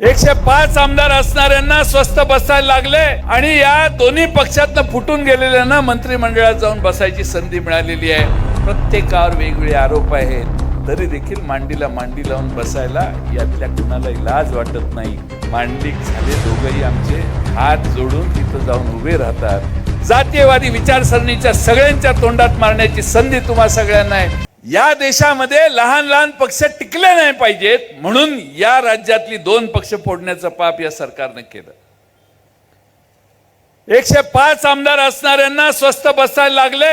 एकशे पाच आमदार असणाऱ्यांना स्वस्त बसायला लागले आणि या दोन्ही पक्षातनं फुटून गेलेल्यांना मंत्रिमंडळात जाऊन बसायची संधी मिळालेली आहे. प्रत्येकावर वेगवेगळे आरोप आहेत. तरी देखील मांडीला मांडी लावून बसायला यातल्या कुणालाही लाज वाटत नाही. मांडलिक झाले दोघही आमचे हात जोडून तिथं जाऊन उभे राहतात. जातीयवादी विचारसरणीच्या सगळ्यांच्या तोंडात मारण्याची संधी तुम्हा सगळ्यांना आहे. या देशामध्ये लहान लहान पक्ष टिकले नाही पाहिजेत म्हणून या राज्यातली दोन पक्ष फोडण्याचं पाप या सरकारनं केलं. एकशे पाच आमदार असणाऱ्यांना स्वस्त बसायला लागले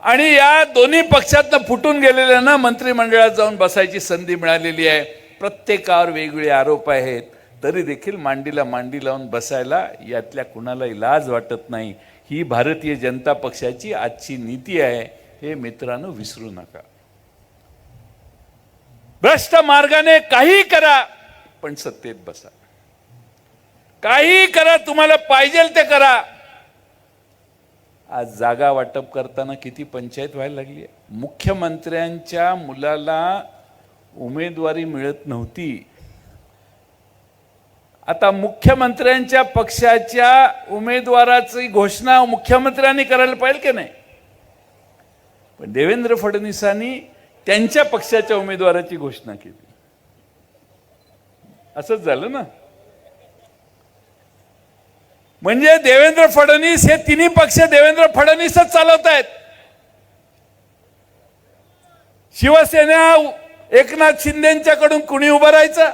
आणि या दोन्ही पक्षातनं फुटून गेलेल्यांना मंत्रिमंडळात जाऊन बसायची संधी मिळालेली आहे. प्रत्येकावर वेगवेगळे आरोप आहेत. तरी देखील मांडीला मांडी लावून बसायला यातल्या कुणालाही लाज वाटत नाही. ही भारतीय जनता पक्षाची आजची नीती आहे. हे मित्रांनो विसरू नका. भ्रष्ट मार्गाने काही करा पण सत्तेत बसा. काही करा तुम्हाला पाहिजे ते करा. आज जागा वाटप करताना किती पंचायत व्हायला लागली आहे? मुख्यमंत्र्यांच्या मुलाला उमेदवारी मिळत नव्हती. आता मुख्यमंत्र्यांच्या पक्षाच्या उमेदवाराची घोषणा मुख्यमंत्र्यांनी करायला पाहिजे की नाही? पण देवेंद्र फडणवीसांनी त्यांच्या पक्षाच्या उमेदवाराची घोषणा केली. असंच झालं ना? म्हणजे देवेंद्र फडणवीस हे तिन्ही पक्ष देवेंद्र फडणवीसच चालवत आहेत शिवसेना एकनाथ शिंदेच्याकडून कुणी उभं राहायचं?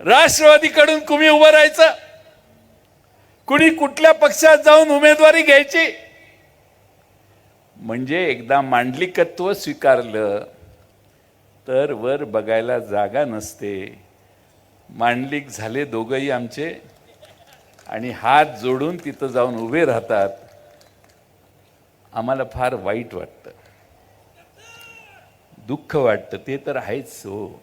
राष्ट्रवादीकडून कुणी उभं राहायचं? कुणी कुठल्या पक्षात जाऊन उमेदवारी घ्यायची? म्हणजे एकदा मांडलिकत्व स्वीकारलं तर वर बघायला जागा नसते. मांडलिक झाले दोघंही आमचे. आणि हात जोडून तिथं जाऊन उभे राहतात. आम्हाला फार वाईट वाटतं. दुःख वाटतं. ते तर आहेच हो.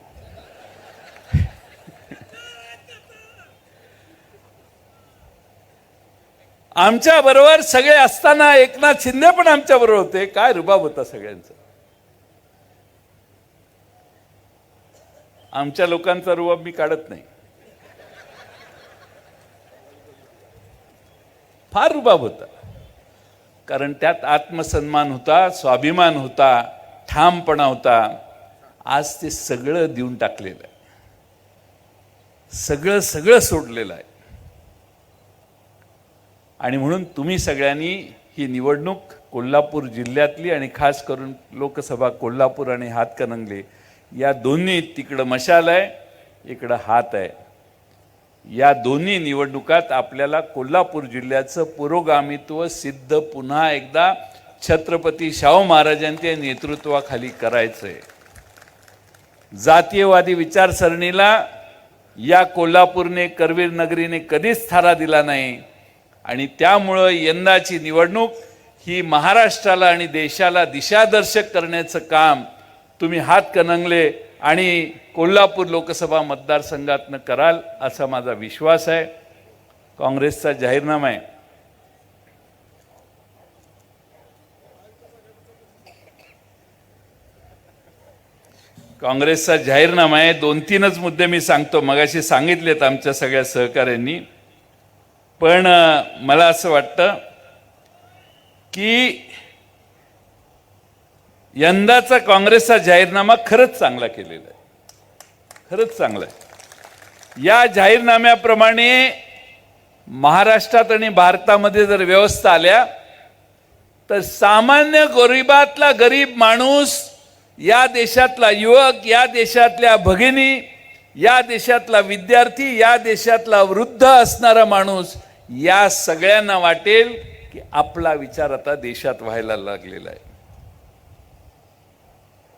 आमच्या बरोबर सगळे असताना एकनाथ शिंदे पण आमच्या बरोबर होते. काय रुबाब होता सगळ्यांचा. आमच्या लोकांचा रुबाब मी काढत नाही. फार रुबाब होता. कारण त्यात आत्मसन्मान होता स्वाभिमान होता ठामपणा होता. आज ते सगळं देऊन टाकलेलं आहे. सगळं सगळं सोडलेलं आहे. आणि म्हणून तुम्ही सगळ्यांनी ही निवडणूक कोल्हापूर जिल्ह्यातली आणि खास करून लोकसभा कोल्हापूर आणि हातकणंगले या दोन्ही तिकडं मशाल आहे इकडं हात आहे. या दोन्ही निवडणुकात आपल्याला कोल्हापूर जिल्ह्याचं पुरोगामित्व सिद्ध पुन्हा एकदा छत्रपती शाहू महाराजांच्या नेतृत्वाखाली करायचंय. जातीयवादी विचारसरणीला या कोल्हापूरने करवीर नगरीने कधीच थारा दिला नाही. आणि त्यामुळं यंदाची निवडणूक ही महाराष्ट्राला आणि देशाला दिशादर्शक करण्याचं काम तुम्ही हात कणंगले आणि कोल्हापूर लोकसभा मतदारसंघातनं कराल असा माझा विश्वास आहे. काँग्रेसचा जाहीरनामा आहे. काँग्रेसचा जाहीरनामा आहे. दोन तीनच मुद्दे मी सांगतो. मगाशी सांगितलेत आमच्या सगळ्या सहकाऱ्यांनी. पण मला असं वाटतं की यंदाचा काँग्रेसचा जाहीरनामा खरंच चांगला केलेला आहे. खरंच चांगला आहे. या जाहीरनाम्याप्रमाणे महाराष्ट्रात आणि भारतामध्ये जर व्यवस्था आल्या तर सामान्य गरिबातला गरीब माणूस या देशातला युवक या देशातल्या भगिनी या देशातला विद्यार्थी या देशातला वृद्ध असणारा माणूस या सगळ्यांना वाटेल की आपला विचार आता देशात व्हायला लागलेला आहे.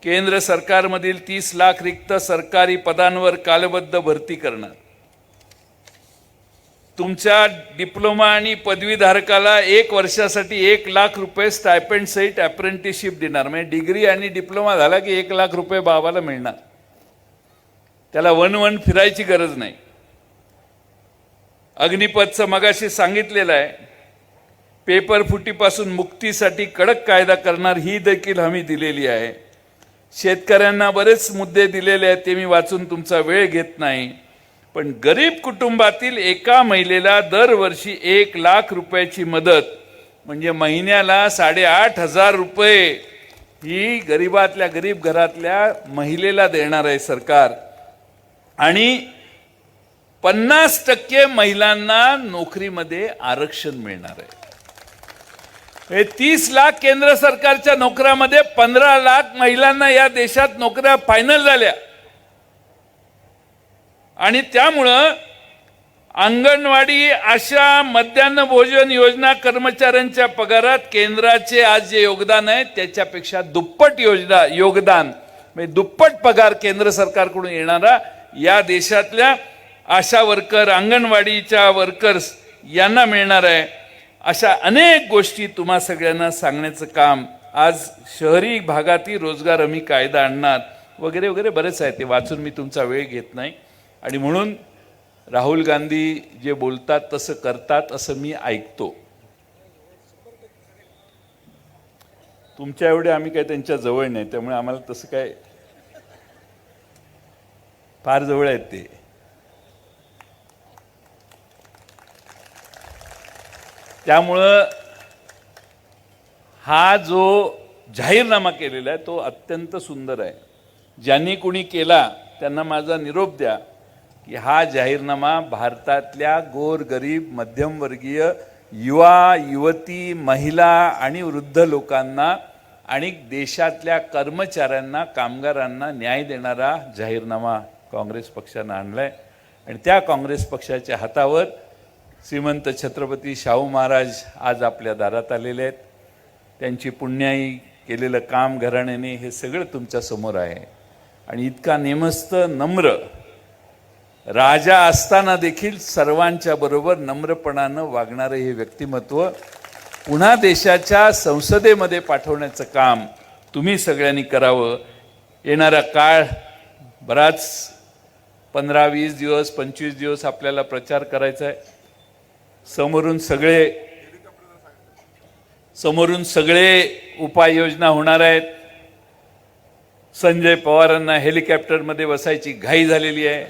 केंद्र सरकारमधील तीस लाख रिक्त सरकारी पदांवर कालबद्ध भरती करणार. तुमच्या डिप्लोमा आणि पदवीधारकाला एक वर्षासाठी एक लाख रुपये स्टायपेंड सहित अप्रेंटिसशिप देणार. म्हणजे डिग्री आणि डिप्लोमा झाला की एक लाख रुपये बाबाला मिळणार. त्याला वन वन फिरायची गरज नाही. अग्निपथचं मगाशी सांगितलेलं आहे पेपर फुटीपासून मुक्तीसाठी कडक कायदा करणार ही देखील हमी दिलेली आहे. शेतकऱ्यांना बरेच मुद्दे दिलेले आहेत ते मी वाचून तुमचा वेळ घेत नाही. पण गरीब कुटुंबातील एका महिलेला दरवर्षी एक लाख रुपयाची मदत म्हणजे महिन्याला साडेआठ हजार रुपये ही गरीबातल्या गरीब घरातल्या महिलेला देणार आहे सरकार. आणि पन्नास टक्के महिलांना नोकरीमध्ये आरक्षण मिळणार आहे. हे तीस लाख केंद्र सरकारच्या नोकऱ्यामध्ये पंधरा लाख महिलांना या देशात नोकऱ्या फायनल झाल्या. आणि त्यामुळं अंगणवाडी आशा मध्यान्ह भोजन योजना कर्मचाऱ्यांच्या पगारात केंद्राचे आज जे योगदान आहे त्याच्यापेक्षा दुप्पट योजना योगदान म्हणजे दुप्पट पगार केंद्र सरकारकडून येणारा या देशातल्या आशा वर्कर अंगणवाडीच्या वर्कर्स यांना मिळणार आहे. अशा अनेक गोष्टी तुम्हा सगळ्यांना सांगण्याचं काम आज शहरी भागातील रोजगार हमी कायदा आणणार वगैरे वगैरे बरेच आहे ते वाचून मी तुमचा वेळ घेत नाही. आणि म्हणून राहुल गांधी जे बोलतात तसं करतात असं मी ऐकतो. तुमच्या एवढे आम्ही काय त्यांच्या जवळ नाही त्यामुळे आम्हाला तसं काय फार जवळ आहेत ते. त्यामुळं हा जो जाहीरनामा केलेला आहे तो अत्यंत सुंदर आहे. ज्यांनी कुणी केला त्यांना माझा निरोप द्या की हा जाहीरनामा भारतातल्या गोरगरीब मध्यमवर्गीय युवा युवती महिला आणि वृद्ध लोकांना आणि देशातल्या कर्मचाऱ्यांना कामगारांना न्याय देणारा जाहीरनामा काँग्रेस पक्षानं आणलाय. आणि त्या काँग्रेस पक्षाच्या हातावर श्रीमंत छत्रपती शाहू महाराज आज आपल्या दारात आलेले आहेत. त्यांची पुण्याई केलेलं काम घराण्याने हे सगळं तुमच्यासमोर आहे. आणि इतका नेमस्त नम्र राजा असताना देखील सर्वांच्या बरोबर नम्रपणानं वागणारं हे व्यक्तिमत्व पुन्हा देशाच्या संसदेमध्ये पाठवण्याचं काम तुम्ही सगळ्यांनी करावं. येणारा काळ बराच पंधरा वीस दिवस पंचवीस दिवस आपल्याला प्रचार करायचा आहे. समोरून सगळे समोरून सगळे उपाययोजना होणार आहेत. संजय पवारांना हेलिकॉप्टरमध्ये बसायची घाई झालेली आहे.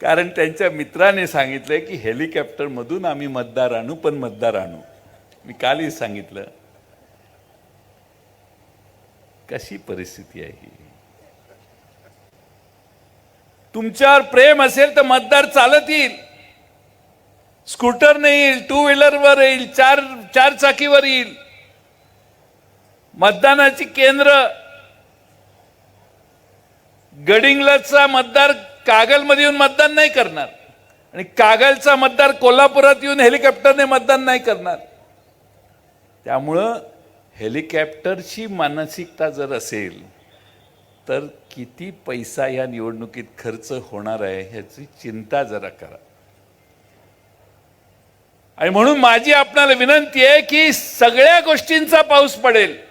कारण त्यांच्या मित्राने सांगितलंय की हेलिकॉप्टरमधून आम्ही मतदार आणू पण मतदार आणू. मी कालही सांगितलं. कशी परिस्थिती आहे ही? तुमच्यावर प्रेम असेल तर मतदार चालत येईल. स्कूटरने येईल टू व्हीलरवर येईल चार चार चाकीवर येईल. मतदानाची केंद्र. गडिंगलाचा मतदार कागलमध्ये येऊन मतदान नाही करणार. आणि कागलचा मतदार कोल्हापुरात येऊन हेलिकॉप्टरने मतदान नाही करणार. त्यामुळं हेलिकॉप्टरची मानसिकता जर असेल तर किती पैसा या निवडणुकीत खर्च होणार आहे ह्याची चिंता जरा करा. आणि म्हणून माझी आपणाला विनंती आहे की सगळ्या गोष्टींचा पाऊस पडेल.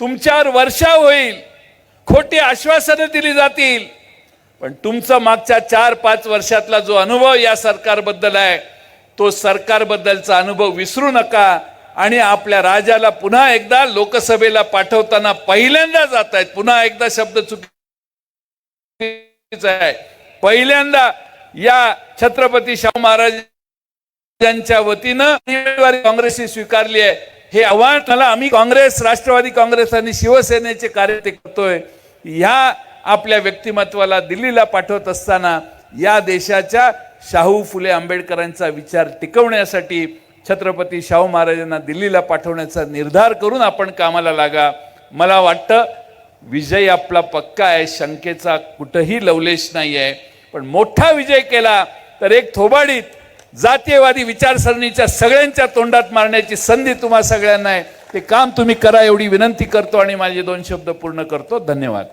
तुमच्यावर वर्षा होईल. खोटी आश्वासनं दिली जातील. पण तुमचा मागच्या चार पाच वर्षातला जो अनुभव या सरकारबद्दल आहे तो सरकारबद्दलचा अनुभव विसरू नका. आणि आपल्या राजाला पुन्हा एकदा लोकसभेला पाठवताना पहिल्यांदा जात आहेत पुन्हा एकदा शब्द चुकीचा आहे. पहिल्यांदा या छत्रपती शाहू महाराजांच्या वतीनं उमेदवारी काँग्रेसने स्वीकारली आहे. हे आव्हान मला आम्ही काँग्रेस राष्ट्रवादी काँग्रेस आणि शिवसेनेचे कार्य ते करतोय. ह्या आपल्या व्यक्तिमत्वाला दिल्लीला पाठवत असताना या देशाच्या शाहू फुले आंबेडकरांचा विचार टिकवण्यासाठी छत्रपती शाहू महाराजांना दिल्लीला पाठवण्याचा निर्धार करून आपण कामाला लागा. मला वाटतं विजय आपला पक्का आहे शंकेचा कुठंही लवलेश नाही आहे. पण मोठा विजय केला तर एक थोबाडीत जातीयवादी विचारसरणीच्या सगळ्यांच्या तोंडात मारण्याची संधी तुम्हा सगळ्यांना आहे. ते काम तुम्ही करा एवढी विनंती करतो आणि माझे दोन शब्द पूर्ण करतो. धन्यवाद.